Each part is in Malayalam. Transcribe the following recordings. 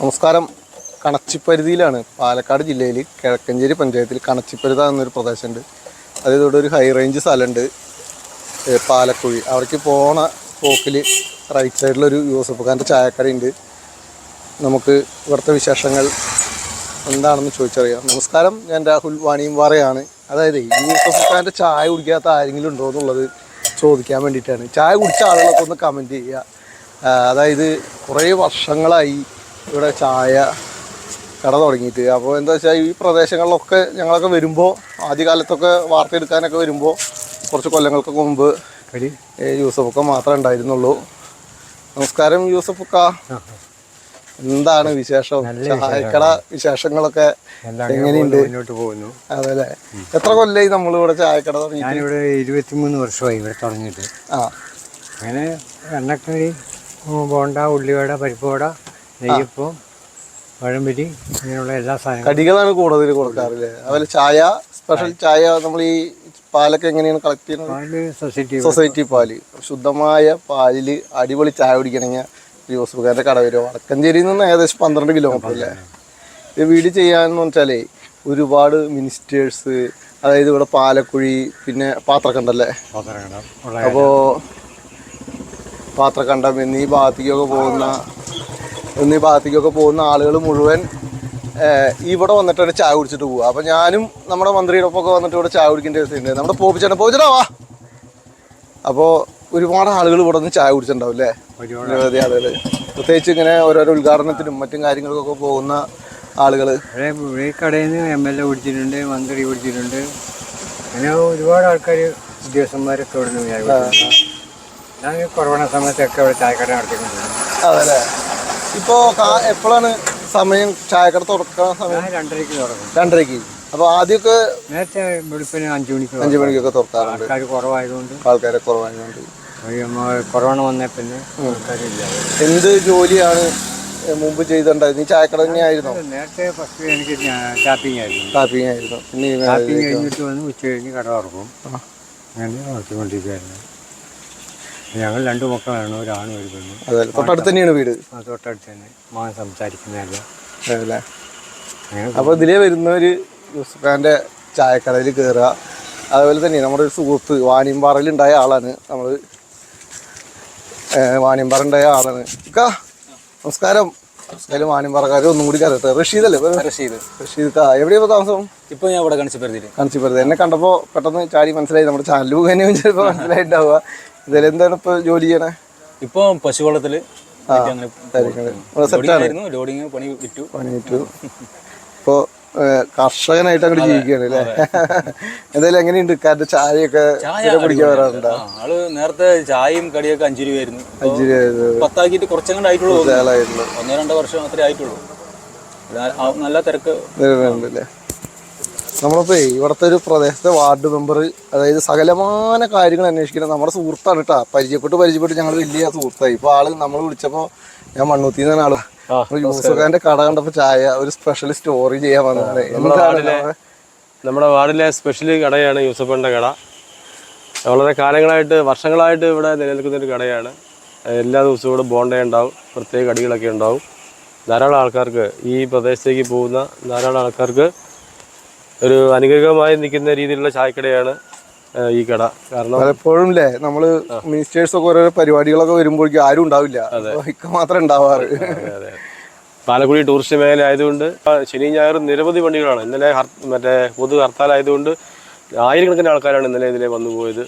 നമസ്കാരം. കണച്ചിപ്പരുതിയിലാണ് പാലക്കാട് ജില്ലയിൽ കിഴക്കഞ്ചേരി പഞ്ചായത്തിൽ കണച്ചിപ്പരുത എന്നൊരു പ്രദേശമുണ്ട്. ഇവിടെ ഒരു ഹൈ റേഞ്ച് സ്ഥലമുണ്ട് പാലക്കുഴി. അവർക്ക് പോണ പോക്കിൽ റൈറ്റ് സൈഡിലൊരു യൂസഫ് ഖാന്റെ ചായക്കടയുണ്ട് നമുക്ക് ഇവിടുത്തെ വിശേഷങ്ങൾ എന്താണെന്ന് ചോദിച്ചറിയാം. നമസ്കാരം ഞാൻ രാഹുൽ വാണിയമ്പാറയാണ് അതായത് ഈ യൂസഫ് ഖാന്റെ ചായ കുടിക്കാത്ത ആരെങ്കിലും ഉണ്ടോ എന്നുള്ളത് ചോദിക്കാൻ വേണ്ടിയിട്ടാണ്. ചായ കുടിച്ച ആളുകളൊക്കെ ഒന്ന് കമന്റ് ചെയ്യുക. അതായത് കുറേ വർഷങ്ങളായി ഇവിടെ ചായ കട തുടങ്ങിയിട്ട്. അപ്പോൾ എന്താ വെച്ചാൽ ഈ പ്രദേശങ്ങളിലൊക്കെ ഞങ്ങളൊക്കെ വരുമ്പോൾ ആദ്യകാലത്തൊക്കെ വാർത്തെടുക്കാനൊക്കെ വരുമ്പോൾ കുറച്ച് കൊല്ലങ്ങൾക്കൊക്കെ മുമ്പ് യൂസഫൊക്കെ മാത്രമേ ഉണ്ടായിരുന്നുള്ളൂ. നമസ്കാരം യൂസഫക്ക. എന്താണ് വിശേഷം? ചായക്കട വിശേഷങ്ങളൊക്കെ എങ്ങനെയുണ്ട്? മുന്നോട്ട് പോകുന്നു. അതല്ലേ? എത്ര കൊല്ലായി നമ്മൾ ഇവിടെ ചായക്കട തുടങ്ങി ഞാനിവിടെ ഇരുപത്തിമൂന്ന് വർഷമായി ഇവിടെ തുടങ്ങിയിട്ട്. ആ. അങ്ങനെ എണ്ണക്കടി ബോണ്ട ഉള്ളിവട പരിപ്പുവട നെയ്യപ്പം പഴംപൊരി ഇങ്ങനെയുള്ള എല്ലാ സാധനങ്ങളും. കടികളാണ് കൂടുതൽ കൊടുക്കാറില്ലേ? അതുപോലെ ചായ സ്പെഷ്യൽ ചായ നമ്മൾ ഈ പാലൊക്കെ എങ്ങനെയാണ് കളക്ട് ചെയ്യുന്നത്? സൊസൈറ്റി സൊസൈറ്റി പാൽ. ശുദ്ധമായ പാലിൽ അടിപൊളി ചായ കുടിക്കണമെങ്കിൽ ജോസഫുകാരുടെ കട വരും. വടക്കഞ്ചേരിയിൽ നിന്ന് ഏകദേശം പന്ത്രണ്ട് കിലോമീറ്റർ അല്ലേ? ഇത് വീട് ചെയ്യാന്ന് വെച്ചാലേ ഒരുപാട് മിനിസ്റ്റേഴ്സ് അതായത് ഇവിടെ പാലക്കുഴി പിന്നെ പാത്രക്കണ്ടല്ലേ? അപ്പോൾ പാത്രക്കണ്ടം എന്നീ ഭാഗത്തേക്കൊക്കെ പോകുന്ന എന്നീ ഭാഗത്തേക്കൊക്കെ പോകുന്ന ആളുകൾ മുഴുവൻ ഇവിടെ ഇവിടെ വന്നിട്ടാണ് ചായ കുടിച്ചിട്ട് പോകുക അപ്പം ഞാനും നമ്മുടെ മന്ത്രിയുടെ ഒപ്പമൊക്കെ വന്നിട്ട് ഇവിടെ ചായ കുടിക്കേണ്ട ദിവസമുണ്ട് നമ്മുടെ പോപ്പിച്ചേട്ടൻ പോപ്പിച്ചേട്ടാ വാ. അപ്പോൾ ഒരുപാട് ആളുകൾ ഇവിടെ നിന്ന് ചായ കുടിച്ചിട്ടുണ്ടാവും അല്ലേ? നിരവധി ആളുകൾ പ്രത്യേകിച്ച് ഇങ്ങനെ ഓരോരോ ഉദ്ഘാടനത്തിനും മറ്റും കാര്യങ്ങൾക്കൊക്കെ പോകുന്ന ആളുകൾ ഈ കടയിൽ നിന്ന് എം എൽ എ കുടിച്ചിട്ടുണ്ട് മന്ത്രി കുടിച്ചിട്ടുണ്ട്. അങ്ങനെ ഒരുപാട് ആൾക്കാർ ഉദ്യോഗസ്ഥന്മാരൊക്കെ ഇവിടെ നിന്ന് ഞാൻ ഈ കൊറോണ സമയത്തൊക്കെ ഇവിടെ ചായക്കട നടത്തിക്കൊണ്ടിരുന്നു അതല്ലേ ഇപ്പോൾ എപ്പോഴാണ് സമയം ചായക്കട തുറക്കാൻ സമയം? രണ്ടരക്ക് രണ്ടരയ്ക്ക് തുടങ്ങും രണ്ടരയ്ക്ക്. അപ്പോൾ ആദ്യമൊക്കെ നേരത്തെ വെളുപ്പിന് അഞ്ചു മണിക്ക് അഞ്ച് മണിക്കൊക്കെ തുറക്കാറുണ്ട്. ആൾക്കാർ കുറവായതുകൊണ്ട്. ആൾക്കാരെ കുറവായതുകൊണ്ട്. കൊറോണ വന്നേ പിന്നെ എന്ത് ജോലിയാണ് മുമ്പ് ചെയ്തിട്ടുണ്ടായിരുന്നു ഈ ചായക്കട തന്നെയായിരുന്നു നേരത്തെ ഫസ്റ്റ് എനിക്ക് ഷാപ്പിംഗ് ആയിരുന്നു. ടാപ്പിംഗ് ആയിരുന്നു. പിന്നെ ഷാപ്പിംഗ് കഴിഞ്ഞിട്ട് വന്ന് ഉച്ച കഴിഞ്ഞ് കട തുറക്കും. അങ്ങനെ വളർത്തിക്കൊണ്ടിരിക്കുകയായിരുന്നു ഞങ്ങൾ രണ്ട് മക്കളാണ് ഒരാണ് ഒരു പെണ്ണ്. അതെ തൊട്ടടുത്ത് തന്നെയാണ് വീട്? ആ തൊട്ടടുത്ത് തന്നെ മാൻ സംസാരിക്കുന്നതല്ല. അല്ലേ അങ്ങനെ അപ്പോൾ ഇതിലേ വരുന്നവര് യൂസുഫാന്റെ ചായക്കടയിൽ കയറുക അതുപോലെ തന്നെ നമ്മുടെ ഒരു സുഹൃത്ത് വാനിയമ്പാറയിൽ ഉണ്ടായ ആളാണ്. നമ്മൾ വാനിയമ്പാറ ഉണ്ടായ ആളാണ്. ഇക്കാ നമസ്കാരം. നമസ്കാരം വാണിയമ്പാറക്കാർ ഒന്നും കൂടി കരട്ടെ റഷീദ് അല്ലേ റഷീദ്. റഷീദ്. എവിടെയാ താമസം? ഇപ്പൊ ഞാൻ ഇവിടെ കാണിച്ചപ്പരുതിൽ കാണിച്ചു വെറുതെ എന്നെ കണ്ടപ്പോൾ പെട്ടെന്ന് ചാടി മനസ്സിലായി. നമ്മുടെ ചാനൽ മുഖേനയും ചിലപ്പോൾ മനസ്സിലായിട്ടുണ്ടാവുക ഇതിൽ എന്താണ് ഇപ്പോൾ ജോലി ചെയ്യണേ? ഇപ്പൊ സെറ്റാണ് ആയിരുന്നു. ലോഡിങ് പണി വിറ്റു പണി കിട്ടു ഇപ്പോൾ കർഷകനായിട്ട് അങ്ങോട്ട് ജീവിക്കുകയാണ് അല്ലേ എന്തായാലും എങ്ങനെയുണ്ട് കാരണം ചായയൊക്കെ കുടിക്കാൻ വരാറുണ്ടോ? ആൾ നേരത്തെ ചായയും കടിയൊക്കെ അഞ്ചു രൂപയായിരുന്നു അഞ്ചു രൂപ പത്താക്കിയിട്ട് കുറച്ചങ്ങോട്ട് ആയിട്ടുള്ളൂ. ഒന്നോ രണ്ടോ വർഷം മാത്രമേ ആയിട്ടുള്ളൂ. നല്ല തിരക്ക്. അല്ലേ നമ്മളിപ്പോ ഇവിടുത്തെ ഒരു പ്രദേശത്തെ വാർഡ് മെമ്പർ അതായത് സകലമാന കാര്യങ്ങൾ അന്വേഷിക്കുന്നത് നമ്മുടെ സുഹൃത്താണ് കേട്ടാ പരിചയപ്പെട്ട് പരിചയപ്പെട്ട് ഞങ്ങൾ വലിയ സുഹൃത്തായി. ഇപ്പൊ ആൾ നമ്മൾ വിളിച്ചപ്പോ ഞാൻ മണ്ണൂത്തിന്നാണ് ആൾ. യൂസഫാന്റെ കട കണ്ടപ്പോ ചായ ഒരു സ്പെഷ്യൽ സ്റ്റോറി ചെയ്യാൻ എന്താണ് നമ്മുടെ- വാർഡിലെ സ്പെഷ്യൽ കടയാണ് യൂസഫിന്റെ കട. വളരെ കാലങ്ങളായിട്ട് വർഷങ്ങളായിട്ട് ഇവിടെ നിലനിൽക്കുന്ന ഒരു കടയാണ്. എല്ലാ ദിവസവും ഇവിടെ ബോണ്ട ഉണ്ടാവും പ്രത്യേക കടികളൊക്കെ ഉണ്ടാവും. ധാരാളം ആൾക്കാർക്ക് ഈ പ്രദേശത്തേക്ക് പോകുന്ന ധാരാളം ആൾക്കാർക്ക് ഒരു അനുഗ്രഹമായി നിൽക്കുന്ന രീതിയിലുള്ള ചായക്കടയാണ് ഈ കട. കാരണം പലപ്പോഴും അല്ലേ നമ്മൾ മിനിസ്റ്റേഴ്സ് ഒക്കെ ഓരോ പരിപാടികളൊക്കെ വരുമ്പോഴേക്കും ആരും ഉണ്ടാവില്ല. ഇക്ക മാത്രമേ ഉണ്ടാവാറ്. പാലക്കുടി ടൂറിസ്റ്റ് മേഖല ആയതുകൊണ്ട് ശനി ശനിയും ഞായറും നിരവധി വണ്ടികളാണ്. ഇന്നലെ മറ്റേ പൊതു ഹർത്താലായതുകൊണ്ട് ആയിരക്കണക്കിന് ആൾക്കാരാണ് ഇന്നലെ ഇതിലെ വന്നു പോയത്.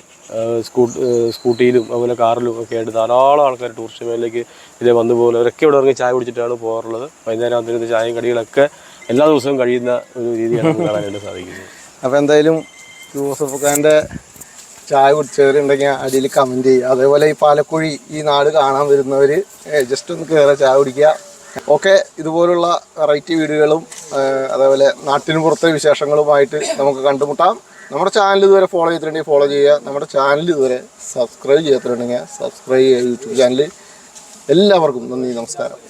സ്കൂട്ടിയിലും അതുപോലെ കാറിലും ഒക്കെ ആയിട്ട് ധാരാളം ആൾക്കാർ ടൂറിസ്റ്റ് മേഖലയിലേക്ക് ഇതിലെ വന്നു അവരൊക്കെ ഇവിടെ ഇറങ്ങി ചായ കുടിച്ചിട്ടാണ് പോകാറുള്ളത്. വൈകുന്നേരം അതിന് ചായയും കടികളൊക്കെ എല്ലാ ദിവസവും കഴിയുന്ന ഒരു രീതിയാണ് കാണാനായിട്ട് സാധിക്കുന്നത്. അപ്പോൾ എന്തായാലും യൂസഫ് ഖാന്റെ ചായ കുടിച്ചവരുണ്ടെങ്കിൽ അടിയിൽ കമന്റ് ചെയ്യുക അതേപോലെ ഈ പാലക്കുഴി ഈ നാട് കാണാൻ വരുന്നവർ ജസ്റ്റ് ഒന്ന് കയറുക ചായ കുടിക്കുക ഓക്കെ ഇതുപോലുള്ള വെറൈറ്റി വീടുകളും അതേപോലെ നാട്ടിന് പുറത്തെ വിശേഷങ്ങളുമായിട്ട് നമുക്ക് കണ്ടുമുട്ടാം. നമ്മുടെ ചാനൽ ഇതുവരെ ഫോളോ ചെയ്തിട്ടുണ്ടെങ്കിൽ ഫോളോ ചെയ്യുക. നമ്മുടെ ചാനൽ ഇതുവരെ സബ്സ്ക്രൈബ് ചെയ്തിട്ടുണ്ടെങ്കിൽ സബ്സ്ക്രൈബ് ചെയ്യുക യൂട്യൂബ് ചാനൽ എല്ലാവർക്കും നന്ദി നമസ്കാരം.